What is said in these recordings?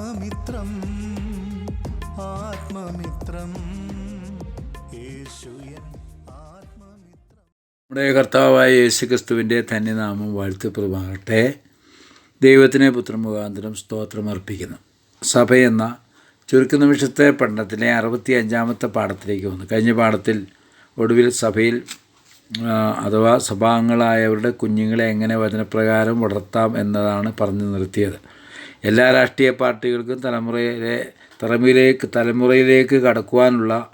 ആത്മമിത്രം ആത്മമിത്രം. നമ്മുടെ കർത്താവായ യേശുക്രിസ്തുവിന്റെ തന്നെ വാഴ്ത്തപ്പെടുമാകട്ടെ ദൈവത്തിനെ പുത്രമുഖാന്തരം സ്തോത്രമർപ്പിക്കുന്നു സഭ എന്ന ചുരുക്ക നിമിഷത്തെ പഠനത്തിലെ അറുപത്തി അഞ്ചാമത്തെ പാഠത്തിലേക്ക് വന്നു. കഴിഞ്ഞ പാഠത്തിൽ ഒടുവിൽ സഭയിൽ അഥവാ സഭാംഗങ്ങളായവരുടെ കുഞ്ഞുങ്ങളെ എങ്ങനെ വചനപ്രകാരം വളർത്താം എന്നതാണ് പറഞ്ഞു നിർത്തിയത്. എല്ലാ രാഷ്ട്രീയ പാർട്ടികൾക്കും തലമുറയിലെ തലമുറയിലേക്ക് തലമുറയിലേക്ക് കടക്കുവാനുള്ള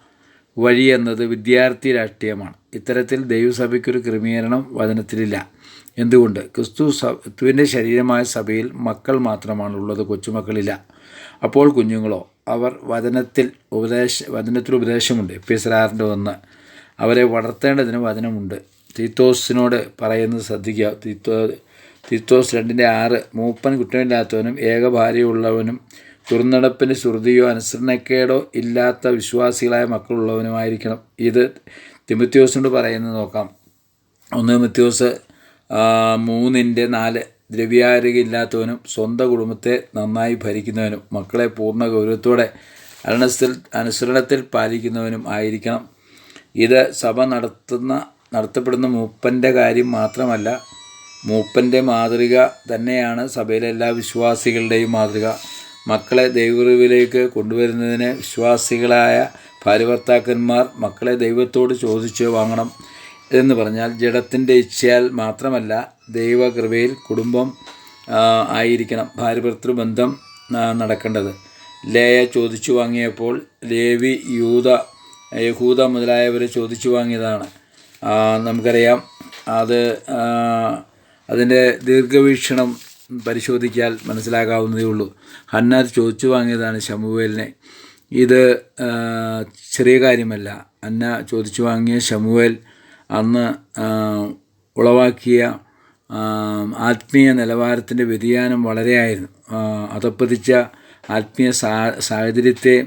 വഴി എന്നത് വിദ്യാർത്ഥി രാഷ്ട്രീയമാണ്. ഇത്തരത്തിൽ ദൈവസഭയ്ക്കൊരു ക്രമീകരണം വചനത്തിലില്ല. എന്തുകൊണ്ട്? ക്രിസ്തു സത്വന്റെ ശരീരമായ സഭയിൽ മക്കൾ മാത്രമാണ് ഉള്ളത് കൊച്ചുമക്കളില്ല. അപ്പോൾ കുഞ്ഞുങ്ങളോ അവർ വചനത്തിൽ ഉപദേശ വചനത്തിൽ ഉപദേശമുണ്ട്. പി എസ് ആറിന്റെ ഒന്ന്. അവരെ വളർത്തേണ്ടതിന് വചനമുണ്ട്. തീത്തോസിനോട് പറയുന്നത് ശ്രദ്ധിക്കുക. തീത്തോ തീത്തോസ് രണ്ടിന്റെ ആറ്. മൂപ്പൻ കുറ്റമില്ലാത്തവനും ഏക ഭാര്യയുള്ളവനും തുറന്നടപ്പിന് ശ്രുതിയോ അനുസരണക്കേടോ ഇല്ലാത്ത വിശ്വാസികളായ മക്കളുള്ളവനുമായിരിക്കണം. ഇത് തിമത്യോസിനോട് പറയുന്നത് നോക്കാം. ഒന്ന് തിമത്യോസ് മൂന്നിന്റെ നാല്. ദ്രവ്യാരോഗ്യമില്ലാത്തവനും സ്വന്തം കുടുംബത്തെ നന്നായി ഭരിക്കുന്നവനും മക്കളെ പൂർണ ഗൗരവത്തോടെ അനുസരണത്തിൽ അനുസരണത്തിൽ പാലിക്കുന്നവനും ആയിരിക്കണം. ഇത് സഭ നടത്തുന്ന നടത്തപ്പെടുന്ന മൂപ്പന്റെ കാര്യം മാത്രമല്ല മൂപ്പന്റെ മാതൃക തന്നെയാണ് സഭയിലെ എല്ലാ വിശ്വാസികളുടെയും മാതൃക. മക്കളെ ദൈവറിവിലേക്ക് കൊണ്ടുവരുന്നതിന് വിശ്വാസികളായ ഭാര്യഭർത്താക്കന്മാർ മക്കളെ ദൈവത്തോട് ചോദിച്ച് വാങ്ങണം എന്ന് പറഞ്ഞാൽ ജഡത്തിന്റെ ഇച്ഛയാൽ മാത്രമല്ല ദൈവകൃപയിൽ കുടുംബം ആയിരിക്കണം. ഭാര്യഭർത്തൃ ബന്ധം നടക്കേണ്ടത്. ലേയ ചോദിച്ചു വാങ്ങിയപ്പോൾ ലേവി യൂത യഹൂദ മുതലായവരെ ചോദിച്ചു വാങ്ങിയതാണ്. നമുക്കറിയാം അത് അതിന്റെ ദീർഘവീക്ഷണം പരിശോധിച്ചാൽ മനസ്സിലാക്കാവുന്നതേ ഉള്ളൂ. ഹന്ന ചോദിച്ചു വാങ്ങിയതാണ് ശമുവേലിനെ. ഇത് ചെറിയ കാര്യമല്ല. അന്ന ചോദിച്ചു വാങ്ങിയ ശമുവേൽ അന്ന് ഉളവാക്കിയ ആത്മീയ നിലവാരത്തിന്റെ വ്യതിയാനം വളരെയായിരുന്നു. അതപ്പതിച്ച ആത്മീയ സാ സാഹചര്യത്തെ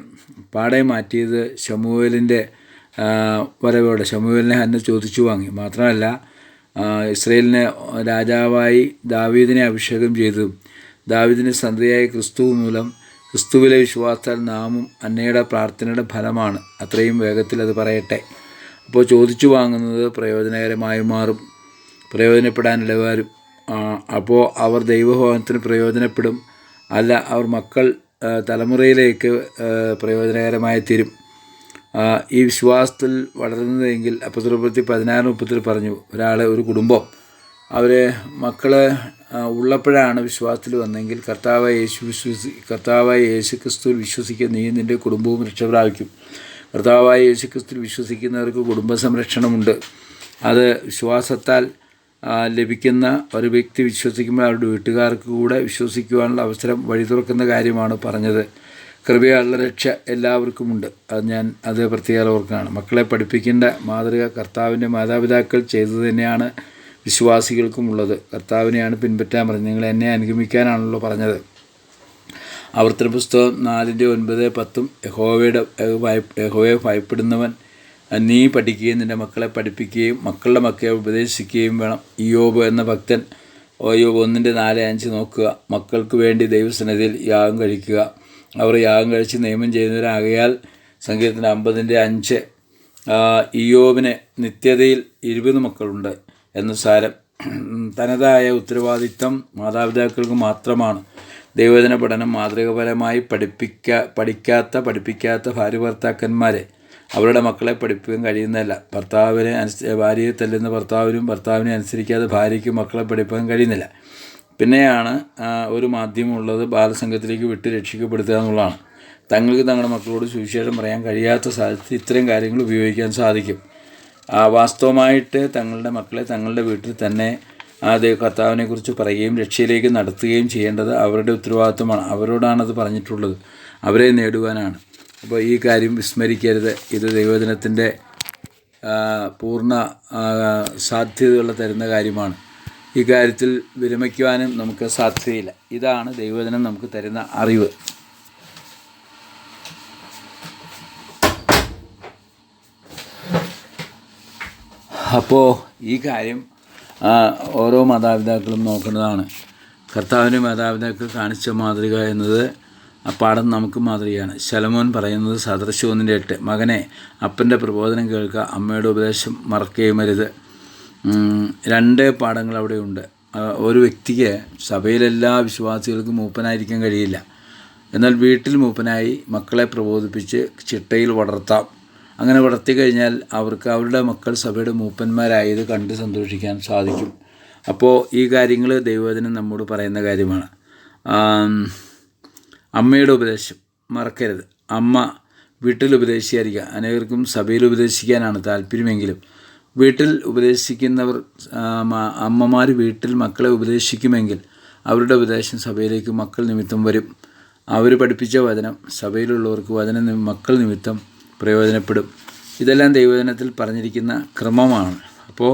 പാടെ മാറ്റിയത് ശമുവേലിന്റെ വരവോടെ. ശമുവേലിനെ ഹന്ന ചോദിച്ചു വാങ്ങി. മാത്രമല്ല ഇസ്രയേലിനെ രാജാവായി ദാവീദിനെ അഭിഷേകം ചെയ്തു. ദാവീദിന്റെ സന്ധിയായ ക്രിസ്തു മൂലം ക്രിസ്തുവിലെ വിശ്വാസത്താൽ നാമും അന്നയുടെ പ്രാർത്ഥനയുടെ ഫലമാണ്. അത്രയും വേഗത്തിൽ അത് പറയട്ടെ. അപ്പോൾ ചോദിച്ചു വാങ്ങുന്നത് പ്രയോജനകരമായി മാറും. പ്രയോജനപ്പെടാൻ പ്രയോജനപ്പെടാനിടവരും അപ്പോൾ അവർ ദൈവഭവനത്തിന് പ്രയോജനപ്പെടും. അല്ല അവർ മക്കൾ തലമുറയിലേക്ക് പ്രയോജനകരമായി തീരും. ഈ വിശ്വാസത്തിൽ വളരുന്നതെങ്കിൽ അപ്പത്തിരുപത്തി പതിനാറ് മുപ്പത്തിൽ പറഞ്ഞു ഒരാൾ ഒരു കുടുംബം. അവർ മക്കൾ ഉള്ളപ്പോഴാണ് വിശ്വാസത്തിൽ വന്നെങ്കിൽ കർത്താവായ യേശു വിശ്വസി കർത്താവായ യേശു ക്രിസ്തുവിൽ വിശ്വസിക്കുന്ന നീ നിന്റെ കുടുംബവും രക്ഷപ്രാപിക്കും കർത്താവായ യേശു ക്രിസ്തുവിൽ വിശ്വസിക്കുന്നവർക്ക് കുടുംബ സംരക്ഷണമുണ്ട് അത് വിശ്വാസത്താൽ ലഭിക്കുന്ന ഒരു വ്യക്തി വിശ്വസിക്കുമ്പോൾ അവരുടെ വീട്ടുകാർക്ക് കൂടെ വിശ്വസിക്കുവാനുള്ള അവസരം വഴി തുറക്കുന്ന കാര്യമാണ് പറഞ്ഞത്. കൃപയുള്ള രക്ഷ എല്ലാവർക്കുമുണ്ട്. അത് ഞാൻ അത് പ്രത്യേകം ഓർക്കുകയാണ്. മക്കളെ പഠിപ്പിക്കേണ്ട മാതൃക കർത്താവിന്റെ മാതാപിതാക്കൾ ചെയ്തു തന്നെയാണ് വിശ്വാസികൾക്കും ഉള്ളത് കർത്താവിനെയാണ് പിൻപറ്റാൻ പറഞ്ഞത്. നിങ്ങൾ എന്നെ അനുഗമിക്കാനാണല്ലോ പറഞ്ഞത്. ആവർത്തന പുസ്തകം നാലിന്റെ ഒൻപത് പത്തും യഹോവയുടെ യഹോവയെ ഭയപ്പെടുന്നവൻ നീ പഠിക്കുകയും നിന്റെ മക്കളെ പഠിപ്പിക്കുകയും മക്കളുടെ മക്കളെ ഉപദേശിക്കുകയും വേണം. ഇയോബ് എന്ന ഭക്തൻ ഓയോബ് ഒന്നിന്റെ നാല് അഞ്ച് നോക്കുക. മക്കൾക്ക് വേണ്ടി ദൈവസന്നിധിയിൽ യാഗം കഴിക്കുക. അവർ യാഗം കഴിച്ച് നിയമം ചെയ്യുന്നവരാകയാൽ സങ്കീർത്തന അമ്പതിന്റെ അഞ്ച് ഇയോബിന് നിത്യതയിൽ ഇരുപത് മക്കളുണ്ട് എന്ന സാരം. തനതായ ഉത്തരവാദിത്തം മാതാപിതാക്കൾക്ക് മാത്രമാണ്. ദൈവജന പഠനം മാതൃകപരമായി പഠിപ്പിക്ക പഠിക്കാത്ത പഠിപ്പിക്കാത്ത ഭാര്യ ഭർത്താക്കന്മാരെ അവരുടെ മക്കളെ പഠിപ്പിക്കാൻ കഴിയുന്നതല്ല. ഭർത്താവിനെ അനുസ ഭാര്യയെ തല്ലുന്ന ഭർത്താവിനും ഭർത്താവിനെ അനുസരിക്കാതെ ഭാര്യയ്ക്ക് മക്കളെ പഠിപ്പിക്കാൻ കഴിയുന്നില്ല. പിന്നെയാണ് ഒരു മാധ്യമമുള്ളത് ബാലസംഘത്തിലേക്ക് വിട്ട് രക്ഷിക്കപ്പെടുത്തുക എന്നുള്ളതാണ്. തങ്ങൾക്ക് തങ്ങളുടെ മക്കളോട് സുവിശേഷം പറയാൻ കഴിയാത്ത സാഹചര്യത്തിൽ ഇത്തരം കാര്യങ്ങൾ ഉപയോഗിക്കാൻ സാധിക്കും. ആ, വാസ്തവമായിട്ട് തങ്ങളുടെ മക്കളെ തങ്ങളുടെ വീട്ടിൽ തന്നെ അത് കർത്താവിനെക്കുറിച്ച് പറയുകയും രക്ഷയിലേക്ക് നടത്തുകയും ചെയ്യേണ്ടത് അവരുടെ ഉത്തരവാദിത്വമാണ്. അവരോടാണത് പറഞ്ഞിട്ടുള്ളത്. അവരെ നേടുവാനാണ്. അപ്പോൾ ഈ കാര്യം വിസ്മരിക്കരുത്. ഇത് ദൈവദിനത്തിന്റെ പൂർണ ആ, സാധ്യതകൾ തരുന്ന കാര്യമാണ്. ഈ കാര്യത്തിൽ വിരമിക്കുവാനും നമുക്ക് സാധ്യതയില്ല. ഇതാണ് ദൈവദിനം നമുക്ക് തരുന്ന അറിവ്. അപ്പോൾ ഈ കാര്യം ഓരോ മാതാപിതാക്കളും നോക്കേണ്ടതാണ്. കർത്താവിന്റെ മാതാപിതാക്കൾ കാണിച്ച മാതൃക എന്നത് പാഠം നമുക്ക് മാതൃകയാണ്. ശലമോൻ പറയുന്നത് സദൃശ്യം ഒന്നിന്റെ എട്ട്. മകനെ അപ്പന്റെ പ്രബോധനം കേൾക്കുക അമ്മയുടെ ഉപദേശം മറക്കുകയുമരുത് ഉം, രണ്ട് പാഠങ്ങൾ അവിടെ ഉണ്ട്. ഒരു വ്യക്തിക്ക് സഭയിലെല്ലാ വിശ്വാസികൾക്കും മൂപ്പനായിരിക്കാൻ കഴിയില്ല. എന്നാൽ വീട്ടിൽ മൂപ്പനായി മക്കളെ പ്രബോധിപ്പിച്ച് ചിട്ടയിൽ വളർത്താം. അങ്ങനെ വളർത്തി കഴിഞ്ഞാൽ അവർക്ക് അവരുടെ മക്കൾ സഭയുടെ മൂപ്പന്മാരായത് കണ്ട് സന്തോഷിക്കാൻ സാധിക്കും. അപ്പോൾ ഈ കാര്യങ്ങൾ ദൈവവചനം നമ്മോട് പറയുന്ന കാര്യമാണ്. അമ്മയുടെ ഉപദേശം മറക്കരുത്. അമ്മ വീട്ടിൽ ഉപദേശിക്കാതിരിക്കുക അനേകർക്കും സഭയിൽ ഉപദേശിക്കാനാണ് താല്പര്യമെങ്കിലും വീട്ടിൽ ഉപദേശിക്കുന്നവർ അമ്മമാർ വീട്ടിൽ മക്കളെ ഉപദേശിക്കുമെങ്കിൽ അവരുടെ ഉപദേശം സഭയിലേക്ക് മക്കൾ നിമിത്തം വരും. അവർ പഠിപ്പിച്ച വചനം സഭയിലുള്ളവർക്ക് വചന മക്കൾ നിമിത്തം പ്രയോജനപ്പെടും. ഇതെല്ലാം ദൈവവചനത്തിൽ പറഞ്ഞിരിക്കുന്ന ക്രമമാണ്. അപ്പോൾ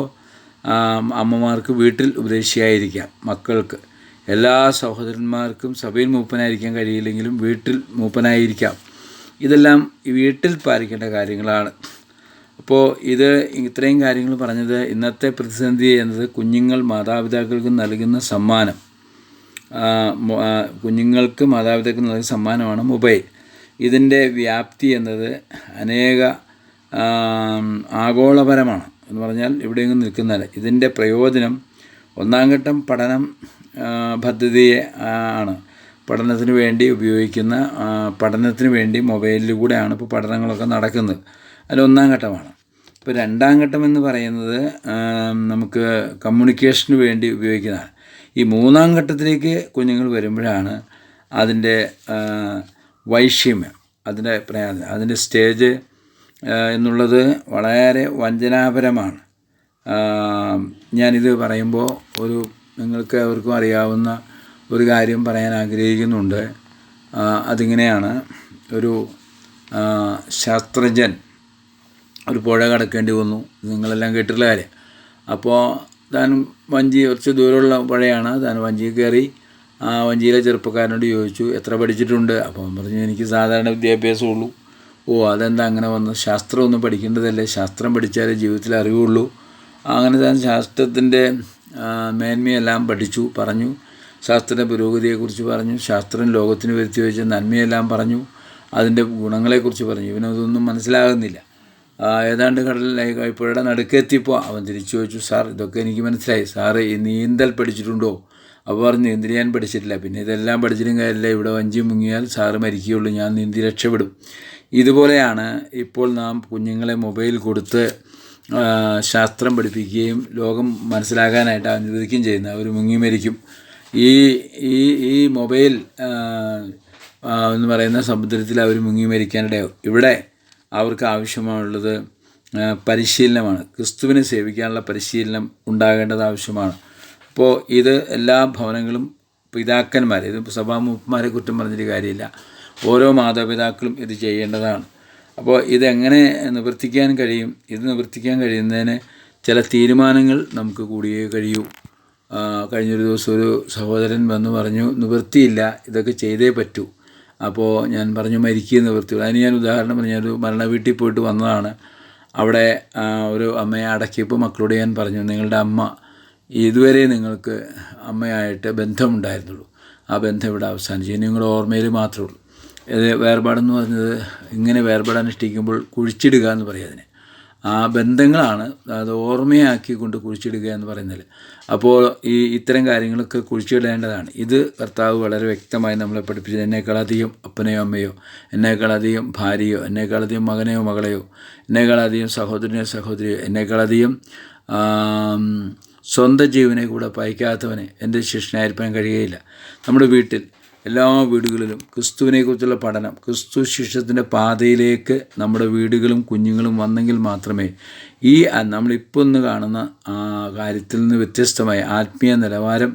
അമ്മമാർക്ക് വീട്ടിൽ ഉപദേശിയായിരിക്കാം മക്കൾക്ക്. എല്ലാ സഹോദരന്മാർക്കും സഭയിൽ മൂപ്പനായിരിക്കാൻ കഴിയില്ലെങ്കിലും വീട്ടിൽ മൂപ്പനായിരിക്കാം. ഇതെല്ലാം വീട്ടിൽ പാലിക്കേണ്ട കാര്യങ്ങളാണ്. അപ്പോൾ ഇത് ഇത്രയും കാര്യങ്ങൾ പറഞ്ഞത് ഇന്നത്തെ പ്രതിസന്ധി എന്നത് കുഞ്ഞുങ്ങൾ മാതാപിതാക്കൾക്ക് നൽകുന്ന സമ്മാനം. കുഞ്ഞുങ്ങൾക്ക് മാതാപിതാക്കൾ നൽകുന്ന സമ്മാനമാണ് മൊബൈൽ. ഇതിന്റെ വ്യാപ്തി എന്നത് അനേക ആഗോളപരമാണ് എന്ന് പറഞ്ഞാൽ എവിടെയെങ്കിലും നിൽക്കുന്നതല്ല. ഇതിന്റെ പ്രയോജനം ഒന്നാം ഘട്ടം പഠനം പദ്ധതിയെ ആണ്. പഠനത്തിന് വേണ്ടി ഉപയോഗിക്കുന്ന പഠനത്തിന് വേണ്ടി മൊബൈലിലൂടെയാണ് ഇപ്പോൾ പഠനങ്ങളൊക്കെ നടക്കുന്നത്. അതിൽ ഒന്നാം ഘട്ടമാണ്. ഇപ്പോൾ രണ്ടാം ഘട്ടം എന്ന് പറയുന്നത് നമുക്ക് കമ്മ്യൂണിക്കേഷന് വേണ്ടി ഉപയോഗിക്കുന്നതാണ്. ഈ മൂന്നാം ഘട്ടത്തിലേക്ക് കുഞ്ഞുങ്ങൾ വരുമ്പോഴാണ് അതിന്റെ വൈഷമ്യം അതിന്റെ പ്രയാസം അതിന്റെ സ്റ്റേജ് എന്നുള്ളത് വളരെ വഞ്ചനാപരമാണ്. ഞാനിത് പറയുമ്പോൾ ഒരു നിങ്ങൾക്ക് അവർക്കും അറിയാവുന്ന ഒരു കാര്യം പറയാൻ ആഗ്രഹിക്കുന്നുണ്ട്. അതിങ്ങനെയാണ് ഒരു ശാസ്ത്രജ്ഞൻ ഒരു പുഴ കടക്കേണ്ടി വന്നു. നിങ്ങളെല്ലാം കേട്ടിട്ടുള്ള കാര്യം. അപ്പോൾ താൻ വഞ്ചി കുറച്ച് ദൂരമുള്ള പുഴയാണ്. താൻ വഞ്ചി കയറി ആ വഞ്ചിയിലെ ചെറുപ്പക്കാരനോട് ചോദിച്ചു എത്ര പഠിച്ചിട്ടുണ്ട്? അപ്പം പറഞ്ഞു എനിക്ക് സാധാരണ വിദ്യാഭ്യാസമുള്ളൂ. ഓ അതെന്താ അങ്ങനെ വന്നു? ശാസ്ത്രമൊന്നും പഠിക്കേണ്ടതല്ലേ? ശാസ്ത്രം പഠിച്ചാലേ ജീവിതത്തിൽ അറിവുള്ളൂ. അങ്ങനെ താൻ ശാസ്ത്രത്തിന്റെ മേന്മയെല്ലാം പഠിച്ചു പറഞ്ഞു. ശാസ്ത്രത്തിന്റെ പുരോഗതിയെക്കുറിച്ച് പറഞ്ഞു. ശാസ്ത്രം ലോകത്തിന് വരുത്തി വെച്ച നന്മയെല്ലാം പറഞ്ഞു. അതിന്റെ ഗുണങ്ങളെക്കുറിച്ച് പറഞ്ഞു. ഇവനതൊന്നും മനസ്സിലാകുന്നില്ല. ഏതാണ്ട് കടലിൽ പുഴയുടെ നടുക്കെത്തിയപ്പോൾ അവൻ തിരിച്ചു ചോദിച്ചു സാർ ഇതൊക്കെ എനിക്ക് മനസ്സിലായി. സാറ് ഈ നീന്തൽ പഠിച്ചിട്ടുണ്ടോ? അപ്പോൾ പറഞ്ഞു നീന്തൽ ഞാൻ പഠിച്ചിട്ടില്ല? പിന്നെ ഇതെല്ലാം പഠിച്ചിട്ടും കാര്യമില്ല. ഇവിടെ വഞ്ചി മുങ്ങിയാൽ സാറ് മരിക്കുകയുള്ളൂ. ഞാൻ നീന്തി രക്ഷപ്പെടും. ഇതുപോലെയാണ് ഇപ്പോൾ നാം കുഞ്ഞുങ്ങളെ മൊബൈൽ കൊടുത്ത് ശാസ്ത്രം പഠിപ്പിക്കുകയും ലോകം മനസ്സിലാക്കാനായിട്ട് അനുവദിക്കുകയും ചെയ്യുന്നത് അവർ മുങ്ങി മരിക്കും. ഈ ഈ ഈ മൊബൈൽ എന്ന് പറയുന്ന സമുദ്രത്തിൽ അവർ മുങ്ങി മരിക്കാനിടയാവും. ഇവിടെ അവർക്ക് ആവശ്യമായുള്ളത് പരിശീലനമാണ്. ക്രിസ്തുവിനെ സേവിക്കാനുള്ള പരിശീലനം ഉണ്ടാകേണ്ടത് ആവശ്യമാണ്. അപ്പോൾ ഇത് എല്ലാ ഭവനങ്ങളും പിതാക്കന്മാർ ഇത് സഭാമുപ്പന്മാരെ കുറ്റം പറഞ്ഞിട്ട് കാര്യമില്ല. ഓരോ മാതാപിതാക്കളും ഇത് ചെയ്യേണ്ടതാണ്. അപ്പോൾ ഇതെങ്ങനെ നിവർത്തിക്കാൻ കഴിയും? ഇത് നിവർത്തിക്കാൻ കഴിയുന്നതിന് ചില തീരുമാനങ്ങൾ നമുക്ക് കൂടിയേ കഴിയൂ. കഴിഞ്ഞൊരു ദിവസം ഒരു സഹോദരൻ വന്ന് പറഞ്ഞു നിവൃത്തിയില്ല ഇതൊക്കെ ചെയ്തേ പറ്റൂ. അപ്പോൾ ഞാൻ പറഞ്ഞു മരിക്കുന്ന നിവൃത്തിയുള്ളൂ അതിന് ഞാൻ ഉദാഹരണം പറഞ്ഞു ഒരു മരണ വീട്ടിൽ പോയിട്ട് വന്നതാണ്. അവിടെ ഒരു അമ്മയെ അടക്കിയപ്പോൾ മക്കളോട് ഞാൻ പറഞ്ഞു നിങ്ങളുടെ അമ്മ ഇതുവരെ നിങ്ങൾക്ക് അമ്മയായിട്ട് ബന്ധമുണ്ടായിരുന്നുള്ളൂ. ആ ബന്ധം ഇവിടെ അവസാനിച്ചു. ഇനി നിങ്ങളുടെ ഓർമ്മയിൽ മാത്രമേ ഉള്ളൂ. ഇത് വേർപാടെന്ന് പറഞ്ഞത് ഇങ്ങനെ വേർപാട് അനുഷ്ഠിക്കുമ്പോൾ കുഴിച്ചിടുക എന്ന് പറയും അതിന്. ആ ബന്ധങ്ങളാണ് അത് ഓർമ്മയാക്കിക്കൊണ്ട് കുഴിച്ചിടുക എന്ന് പറയുന്നത്. അപ്പോൾ ഈ ഇത്തരം കാര്യങ്ങളൊക്കെ കുഴിച്ചിടേണ്ടതാണ്. ഇത് കർത്താവ് വളരെ വ്യക്തമായി നമ്മളെ പഠിപ്പിച്ചത് എന്നേക്കാളധികം അപ്പനെയോ അമ്മയോ എന്നേക്കാളധികം ഭാര്യയോ എന്നേക്കാളധികം മകനെയോ മകളെയോ എന്നേക്കാളധികം സഹോദരനെയോ സഹോദരിയോ എന്നേക്കാളധികം സ്വന്തം ജീവനെ കൂടെ പയക്കാത്തവനെ എന്റെ ശിഷ്യനായിരിക്കാൻ കഴിയുകയില്ല. നമ്മുടെ വീട്ടിൽ എല്ലാ വീടുകളിലും ക്രിസ്തുവിനെക്കുറിച്ചുള്ള പഠനം ക്രിസ്തു ശിഷ്യത്തിന്റെ പാതയിലേക്ക് നമ്മുടെ വീടുകളും കുഞ്ഞുങ്ങളും വന്നെങ്കിൽ മാത്രമേ ഈ നമ്മളിപ്പോൾ ഇന്ന് കാണുന്ന ആ കാര്യത്തിൽ നിന്ന് വ്യത്യസ്തമായ ആത്മീയ നിലവാരം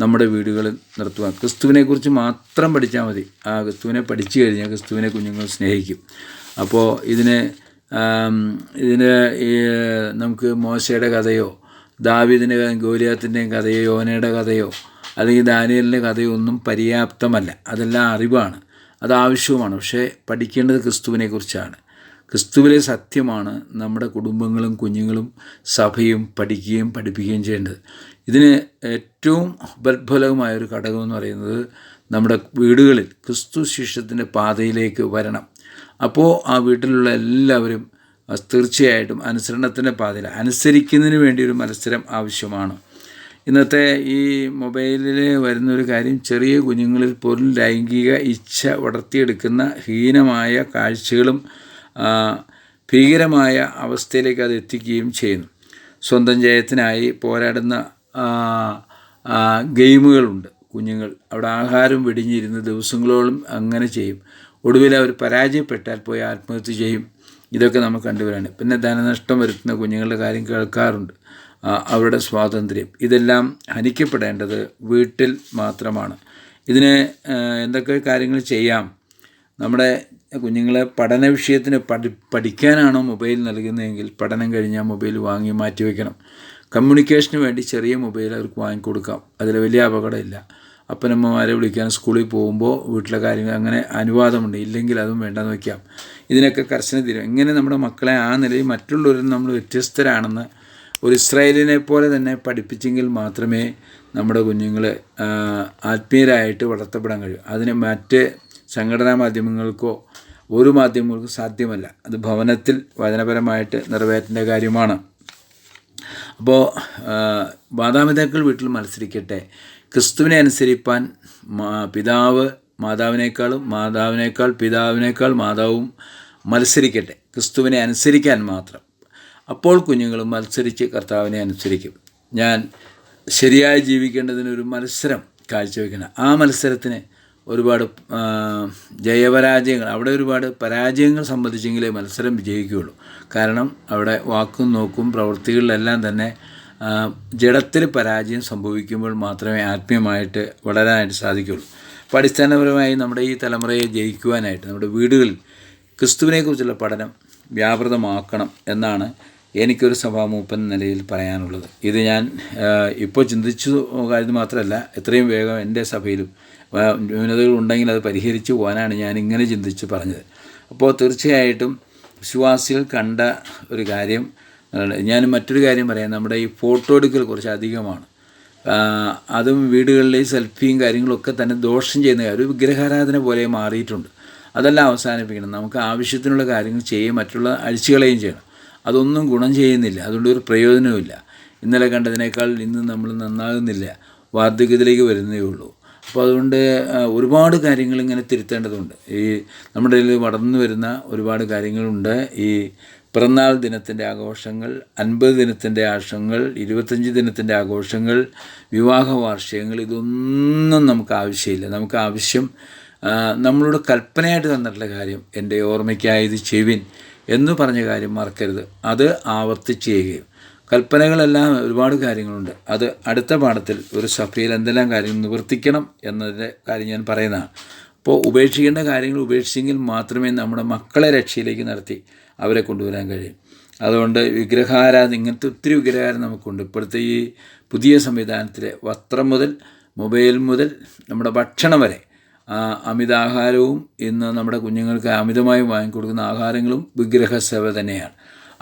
നമ്മുടെ വീടുകളിൽ നിർത്തുക ക്രിസ്തുവിനെക്കുറിച്ച് മാത്രം പഠിച്ചാൽ മതി. ആ ക്രിസ്തുവിനെ പഠിച്ചു കഴിഞ്ഞാൽ ക്രിസ്തുവിനെ കുഞ്ഞുങ്ങൾ സ്നേഹിക്കും. അപ്പോൾ ഇതിനെ ഇതിന് നമുക്ക് മോശയുടെ കഥയോ ദാവീദിന്റെ ഗോലിയാത്തിന്റെയും കഥയോ യോനയുടെ കഥയോ അല്ലെങ്കിൽ ദാനിയലിന്റെ കഥയൊന്നും പര്യാപ്തമല്ല. അതെല്ലാം അറിവാണ്. അത് ആവശ്യവുമാണ്. പക്ഷേ പഠിക്കേണ്ടത് ക്രിസ്തുവിനെ കുറിച്ചാണ്. ക്രിസ്തുവിലെ സത്യമാണ് നമ്മുടെ കുടുംബങ്ങളും കുഞ്ഞുങ്ങളും സഭയും പഠിക്കുകയും പഠിപ്പിക്കുകയും ചെയ്യേണ്ടത്. ഇതിന് ഏറ്റവും ബൽഫലകമായ ഒരു ഘടകം എന്ന് പറയുന്നത് നമ്മുടെ വീടുകളിൽ ക്രിസ്തു ശിഷ്യത്തിന്റെ പാതയിലേക്ക് വരണം. അപ്പോൾ ആ വീട്ടിലുള്ള എല്ലാവരും തീർച്ചയായിട്ടും അനുസരണത്തിന്റെ പാതയിൽ അനുസരിക്കുന്നതിന് വേണ്ടി ഒരു മത്സരം ആവശ്യമാണ്. ഇന്നത്തെ ഈ മൊബൈലിൽ വരുന്നൊരു കാര്യം ചെറിയ കുഞ്ഞുങ്ങളിൽ പോലും ലൈംഗിക ഇച്ഛ വളർത്തിയെടുക്കുന്ന ഹീനമായ കാഴ്ചകളും ഭീകരമായ അവസ്ഥയിലേക്ക് അത് എത്തിക്കുകയും ചെയ്യുന്നു. സ്വന്തം ജയത്തിനായി പോരാടുന്ന ഗെയിമുകളുണ്ട് കുഞ്ഞുങ്ങൾ. അവിടെ ആഹാരം വെടിഞ്ഞിരുന്ന് ദിവസങ്ങളോളം അങ്ങനെ ചെയ്യും. ഒടുവിൽ അവർ പരാജയപ്പെട്ടാൽ പോയി ആത്മഹത്യ ചെയ്യും. ഇതൊക്കെ നമ്മൾ കണ്ടുവരാണ്. പിന്നെ ധനനഷ്ടം വരുത്തുന്ന കുഞ്ഞുങ്ങളുടെ കാര്യം കേൾക്കാറുണ്ട്. അവരുടെ സ്വാതന്ത്ര്യം. ഇതെല്ലാം ഹനിക്കപ്പെടേണ്ടത് വീട്ടിൽ മാത്രമാണ്. ഇതിന് എന്തൊക്കെ കാര്യങ്ങൾ ചെയ്യാം? നമ്മുടെ കുഞ്ഞുങ്ങളെ പഠന വിഷയത്തിന് പഠി പഠിക്കാനാണോ മൊബൈൽ നൽകുന്നതെങ്കിൽ പഠനം കഴിഞ്ഞാൽ മൊബൈൽ വാങ്ങി മാറ്റി വയ്ക്കണം കമ്മ്യൂണിക്കേഷന് വേണ്ടി ചെറിയ മൊബൈൽ അവർക്ക് വാങ്ങിക്കൊടുക്കാം. അതിൽ വലിയ അപകടമില്ല. അപ്പനമ്മമാരെ വിളിക്കാൻ സ്കൂളിൽ പോകുമ്പോൾ വീട്ടിലെ കാര്യങ്ങൾ അങ്ങനെ അനുവാദമുണ്ട്. ഇല്ലെങ്കിൽ അതും വേണ്ടെന്ന് വയ്ക്കാം. ഇതിനൊക്കെ കർശന തീരും എങ്ങനെ നമ്മുടെ മക്കളെ ആ നിലയിൽ മറ്റുള്ളവരിൽ നമ്മൾ വ്യത്യസ്തരാണെന്ന് ഒരു ഇസ്രായേലിനെ പോലെ തന്നെ പഠിപ്പിച്ചെങ്കിൽ മാത്രമേ നമ്മുടെ കുഞ്ഞുങ്ങൾ ആത്മീയരായിട്ട് വളർത്തപ്പെടാൻ കഴിയൂ. അതിന് മറ്റ് സംഘടനാ മാധ്യമങ്ങൾക്കോ ഒരു മാധ്യമങ്ങൾക്കും സാധ്യമല്ല. അത് ഭവനത്തിൽ വചനപരമായിട്ട് നിറവേറ്റേണ്ട കാര്യമാണ്. അപ്പോൾ മാതാപിതാക്കൾ വീട്ടിൽ മത്സരിക്കട്ടെ. ക്രിസ്തുവിനെ അനുസരിപ്പാൻ പിതാവ് മാതാവിനേക്കാളും മാതാവിനേക്കാൾ പിതാവിനേക്കാൾ മാതാവും മത്സരിക്കട്ടെ. ക്രിസ്തുവിനെ അനുസരിക്കാൻ മാത്രം. അപ്പോൾ കുഞ്ഞുങ്ങളും മത്സരിച്ച് കർത്താവിനെ അനുസരിക്കും. ഞാൻ ശരിയായി ജീവിക്കേണ്ടതിനൊരു മത്സരം കാഴ്ചവെക്കണം. ആ മത്സരത്തിന് ഒരുപാട് ജയപരാജയങ്ങൾ അവിടെ ഒരുപാട് പരാജയങ്ങൾ സംബന്ധിച്ചെങ്കിലേ മത്സരം വിജയിക്കുകയുള്ളൂ. കാരണം അവിടെ വാക്കും നോക്കും പ്രവൃത്തികളിലെല്ലാം തന്നെ ജഡത്തിൽ പരാജയം സംഭവിക്കുമ്പോൾ മാത്രമേ ആത്മീയമായിട്ട് വളരാനായിട്ട് സാധിക്കുകയുള്ളൂ. അപ്പോൾ അടിസ്ഥാനപരമായി നമ്മുടെ ഈ തലമുറയെ ജയിക്കുവാനായിട്ട് നമ്മുടെ വീടുകളിൽ ക്രിസ്തുവിനെക്കുറിച്ചുള്ള പഠനം വ്യാപൃതമാക്കണം എന്നാണ് എനിക്കൊരു സഭാമൂപ്പൻ നിലയിൽ പറയാനുള്ളത്. ഇത് ഞാൻ ഇപ്പോൾ ചിന്തിച്ചു കാര്യം മാത്രമല്ല എത്രയും വേഗം എന്റെ സഭയിലും ന്യൂനതകൾ ഉണ്ടെങ്കിൽ അത് പരിഹരിച്ചു പോകാനാണ് ഞാൻ ഇങ്ങനെ ചിന്തിച്ച് പറഞ്ഞത്. അപ്പോൾ തീർച്ചയായിട്ടും വിശ്വാസികൾ കണ്ട ഒരു കാര്യം ഞാൻ മറ്റൊരു കാര്യം പറയാം. നമ്മുടെ ഈ ഫോട്ടോ എടുക്കൽ കുറച്ച് അധികമാണ്. അതും വീടുകളിലെ സെൽഫിയും കാര്യങ്ങളൊക്കെ തന്നെ ദോഷം ചെയ്യുന്ന കാര്യം ഒരു വിഗ്രഹാരാധന പോലെ മാറിയിട്ടുണ്ട്. അതെല്ലാം അവസാനിപ്പിക്കണം. നമുക്ക് ആവശ്യത്തിനുള്ള കാര്യങ്ങൾ ചെയ്യുകയും മറ്റുള്ള അഴിച്ചുകളെയും ചെയ്യണം. അതൊന്നും ഗുണം ചെയ്യുന്നില്ല. അതുകൊണ്ട് ഒരു പ്രയോജനവുമില്ല. ഇന്നലെ കണ്ടതിനേക്കാൾ ഇന്ന് നമ്മൾ നന്നാകുന്നില്ല. വാർദ്ധക്യത്തിലേക്ക് വരുന്നേ ഉള്ളൂ. അപ്പോൾ അതുകൊണ്ട് ഒരുപാട് കാര്യങ്ങൾ ഇങ്ങനെ തിരുത്തേണ്ടതുണ്ട്. ഈ നമ്മുടെ ഇതിൽ വളർന്നു വരുന്ന ഒരുപാട് കാര്യങ്ങളുണ്ട്. ഈ പിറന്നാൾ ദിനത്തിന്റെ ആഘോഷങ്ങൾ അൻപത് ദിനത്തിന്റെ ആഘോഷങ്ങൾ ഇരുപത്തഞ്ച് ദിനത്തിന്റെ ആഘോഷങ്ങൾ വിവാഹ വാർഷികങ്ങൾ ഇതൊന്നും നമുക്ക് ആവശ്യമില്ല. നമുക്ക് ആവശ്യം നമ്മളോട് കൽപ്പനയായിട്ട് തന്നിട്ടുള്ള കാര്യം എന്റെ ഓർമ്മയ്ക്കായത് ചെവിൻ എന്ന് പറഞ്ഞ കാര്യം മറക്കരുത്. അത് ആവർത്തിച്ച് ചെയ്യുകയും. കൽപ്പനകളെല്ലാം ഒരുപാട് കാര്യങ്ങളുണ്ട്. അത് അടുത്ത പാഠത്തിൽ ഒരു സഭയിൽ എന്തെല്ലാം കാര്യങ്ങൾ നിവർത്തിക്കണം എന്നതിന്റെ കാര്യം ഞാൻ പറയുന്നതാണ്. അപ്പോൾ ഉപേക്ഷിക്കേണ്ട കാര്യങ്ങൾ ഉപേക്ഷിച്ചെങ്കിൽ മാത്രമേ നമ്മുടെ മക്കളെ രക്ഷയിലേക്ക് നടത്തി അവരെ കൊണ്ടുവരാൻ കഴിയും. അതുകൊണ്ട് വിഗ്രഹാരാധന ഇങ്ങനത്തെ ഒത്തിരി വിഗ്രഹാരം നമുക്കുണ്ട്. ഇപ്പോഴത്തെ ഈ പുതിയ സംവിധാനത്തിലെ വസ്ത്രം മുതൽ മൊബൈൽ മുതൽ നമ്മുടെ ഭക്ഷണം വരെ അമിതാഹാരവും ഇന്ന് നമ്മുടെ കുഞ്ഞുങ്ങൾക്ക് അമിതമായി വാങ്ങിക്കൊടുക്കുന്ന ആഹാരങ്ങളും വിഗ്രഹ സേവ തന്നെയാണ്.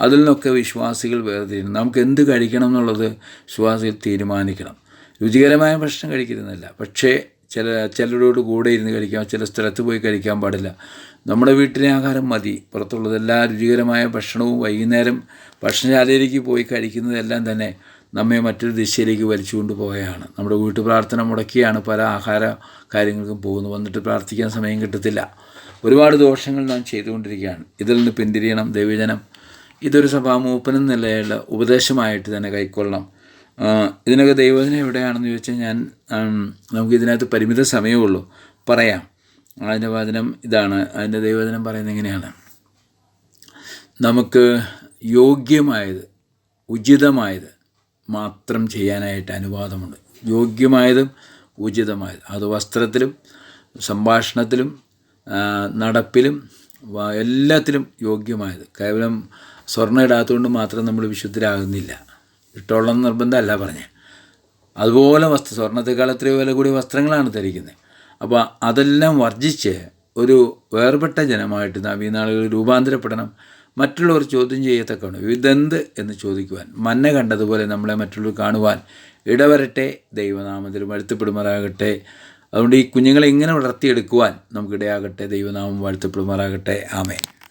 അതിൽ നിന്നൊക്കെ വിശ്വാസികൾ വേർതിരിക്കണം നമുക്ക് എന്ത് കഴിക്കണം എന്നുള്ളത് വിശ്വാസികൾ തീരുമാനിക്കണം. രുചികരമായ ഭക്ഷണം കഴിക്കരുതെന്നല്ല. പക്ഷേ ചില ചിലരോട് കൂടെ ഇരുന്ന് കഴിക്കാം ചില സ്ഥലത്ത് പോയി കഴിക്കാൻ പാടില്ല. നമ്മുടെ വീട്ടിലെ ആഹാരം മതി. പുറത്തുള്ളതെല്ലാം രുചികരമായ ഭക്ഷണവും വൈകുന്നേരം ഭക്ഷണശാലയിലേക്ക് പോയി കഴിക്കുന്നതെല്ലാം തന്നെ നമ്മെ മറ്റൊരു ദിശയിലേക്ക് വലിച്ചു കൊണ്ടുപോവുകയാണ് നമ്മുടെ വീട്ടു പ്രാർത്ഥന മുടക്കിയാണ് പല ആഹാര കാര്യങ്ങൾക്കും പോകുന്നത് വന്നിട്ട് പ്രാർത്ഥിക്കാൻ സമയം കിട്ടത്തില്ല. ഒരുപാട് ദോഷങ്ങൾ നാം ചെയ്തുകൊണ്ടിരിക്കുകയാണ്. ഇതിൽ നിന്ന് പിന്തിരിയണം. ദൈവജനം ഇതൊരു സഭാമൂപ്പനം നിലയുള്ള ഉപദേശമായിട്ട് തന്നെ കൈക്കൊള്ളണം. ഇതിനൊക്കെ ദൈവജനം എവിടെയാണെന്ന് ചോദിച്ചാൽ ഞാൻ നമുക്ക് ഇതിനകത്ത് പരിമിത സമയമുള്ളൂ പറയാം. അതിന്റെ വചനം ഇതാണ്. അതിന്റെ ദൈവജനം പറയുന്നത് എങ്ങനെയാണ്? നമുക്ക് യോഗ്യമായത് ഉചിതമായത് മാത്രം ചെയ്യാനായിട്ട് അനുവാദമുണ്ട്. യോഗ്യമായതും ഉചിതമായതും. അത് വസ്ത്രത്തിലും സംഭാഷണത്തിലും നടപ്പിലും എല്ലാത്തിലും യോഗ്യമായത്. കേവലം സ്വർണം ഇടാത്തതുകൊണ്ട് മാത്രം നമ്മൾ വിശുദ്ധരാകുന്നില്ല. ഇട്ടോളം നിർബന്ധമല്ല പറഞ്ഞത് അതുപോലെ വസ്ത്ര സ്വർണത്തെക്കാൾ എത്രയോ വില കൂടിയ വസ്ത്രങ്ങളാണ് ധരിക്കുന്നത്. അപ്പോൾ അതെല്ലാം വർജിച്ച് ഒരു വേർപെട്ട ജനമായിട്ട് നാം ഈ രൂപാന്തരപ്പെടണം. മറ്റുള്ളവർ ചോദ്യം ചെയ്യത്തക്കാണ് ഇതെന്ത് എന്ന് ചോദിക്കുവാൻ മന്ന കണ്ടതുപോലെ നമ്മളെ മറ്റുള്ളവർ കാണുവാൻ ഇടവരട്ടെ ദൈവനാമത്തിൽ വഴുത്തപ്പെടുമാറാകട്ടെ. അതുകൊണ്ട് ഈ കുഞ്ഞുങ്ങളെ ഇങ്ങനെ വളർത്തിയെടുക്കുവാൻ നമുക്കിടയാകട്ടെ ദൈവനാമം വാഴ്ത്തപ്പെടുമാറാകട്ടെ. ആമേൻ.